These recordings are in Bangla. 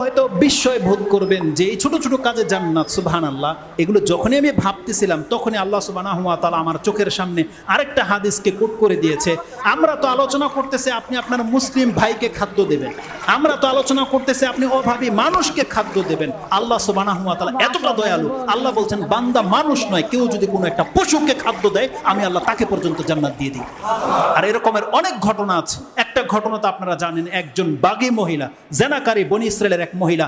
হয়তো বিস্ময় বোধ করবেন যে এই ছোট ছোট কাজে জান্নাত সুবহান আল্লাহ এগুলো যখনই আমি ভাবতেছিলাম, তখনই আল্লাহ সুবাহ তালা আমার চোখের সামনে আরেকটা হাদিসকে কোট করে দিয়েছে। আমরা তো আলোচনা করতেছে আপনি আপনার মুসলিম ভাইকে খাদ্য দেবেন। আমরা তো আলোচনা করতেছে আপনি অভাবী মানুষকে খাদ্য দেবেন। আল্লাহ সুবাহ তালা এতটা দয়ালু। আল্লাহ বলছেন, বান্দা মানুষ নয়, কেউ যদি কোনো একটা পশুকে খাদ্য দেয়, আমি আল্লাহ তাকে পর্যন্ত জান্নাত দিয়ে দিই। আর এরকমের অনেক ঘটনা আছে। একটা ঘটনা তো আপনারা জানেন, একজন বাগী মহিলা, জেনাকারী বনি ইসরায়েলের এক মহিলা,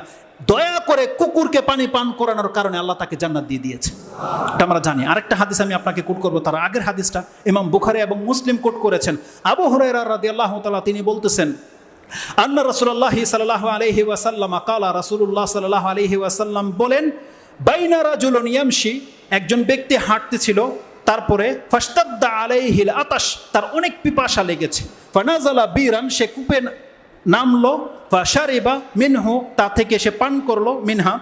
দয়া করে কুকুরকে পানি পান করানোর কারণে আল্লাহ তাকে জান্নাত দিয়ে দিয়েছে। এটা আমরা জানি। আরেকটা হাদিস আমি আপনাকে কোট করব, তার আগের হাদিসটা ইমাম বুখারি এবং মুসলিম কোট করেছেন। আবু হুরায়রা রাদিয়াল্লাহু তাআলা, তিনি বলতেছেন, আন্না রাসূলুল্লাহ সাল্লাল্লাহু আলাইহি ওয়াসাল্লাম কালা রাসূলুল্লাহ সাল্লাল্লাহু আলাইহি ওয়াসাল্লাম বলেন, বাইনা রাজুলুন ইয়ামশি একজন ব্যক্তি হাঁটতেছিল তারপরে ফাস্তাদ্দা আলাইহিল আতাশ, তার অনেক পিপাসা লেগেছে। ফানাজালা বীরান, সে কূপে নামলো, ফাশারিবা মিনহু, তা থেকে সে পান করল মিনহা।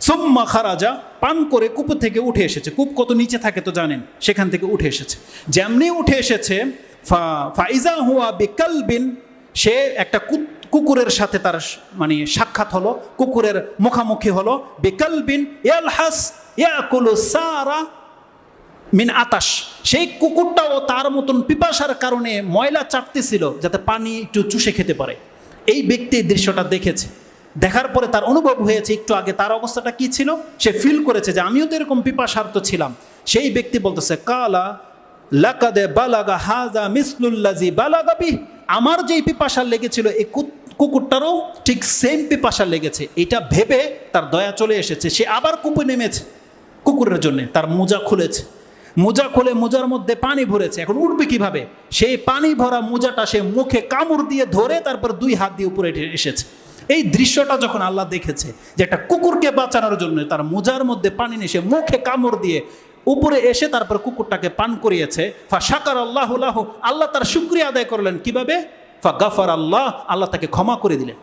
সুম্মা খারাজা পান করে কূপ থেকে উঠে এসেছে। কূপ কত নিচে থাকে তো জানেন? সেখান থেকে উঠে এসেছে। যেমনি উঠে এসেছে, ফা, ফাইজা হুয়া বিকাল বিন সে একটা কুকুরের সাথে তার মানে সাক্ষাৎ হলো, কুকুরের মুখামুখি হলো। বিকাল বিন বিকালবিন ইয়ালহাস ইয়াকুলু সারা মিন আতাস সেই কুকুরটাও তার মতন পিপাসার কারণে ময়লা চাটতেছিল যাতে পানি একটু চুষে খেতে পারে। এই ব্যক্তি দৃশ্যটা দেখেছে। দেখার পরে তার অনুভব হয়েছে, একটু আগে তার অবস্থাটা কি ছিল? সে ফিল করেছে যে আমিও তো এরকম পিপাসার্থ ছিলাম। সেই ব্যক্তি বলতেছে, কালা লাকাদে বালাগা হাজা মিসলুল্লাজি বালাগাবি আমার যেই পিপাসার লেগেছিল, এই কুকুরটারও ঠিক সেম পিপাসা লেগেছে। এটা ভেবে তার দয়া চলে এসেছে। সে আবার কুপে নেমেছে কুকুরের জন্য। তার মোজা খুলেছে। মোজা খুলে মোজার মধ্যে পানি ভরেছে। এখন উঠবে কীভাবে? সেই পানি ভরা মোজাটা সে মুখে কামড় দিয়ে ধরে তারপর দুই হাত দিয়ে উপরে এসেছে। এই দৃশ্যটা যখন আল্লাহ দেখেছে যে একটা কুকুরকে বাঁচানোর জন্য তার মোজার মধ্যে পানি নিয়ে মুখে কামড় দিয়ে উপরে এসে তারপর কুকুরটাকে পান করিয়েছে, ফা সাকার আল্লাহ আল্লাহ তার শুক্রিয়া আদায় করলেন। কীভাবে? ফা গাফার আল্লাহ আল্লাহ তাকে ক্ষমা করে দিলেন।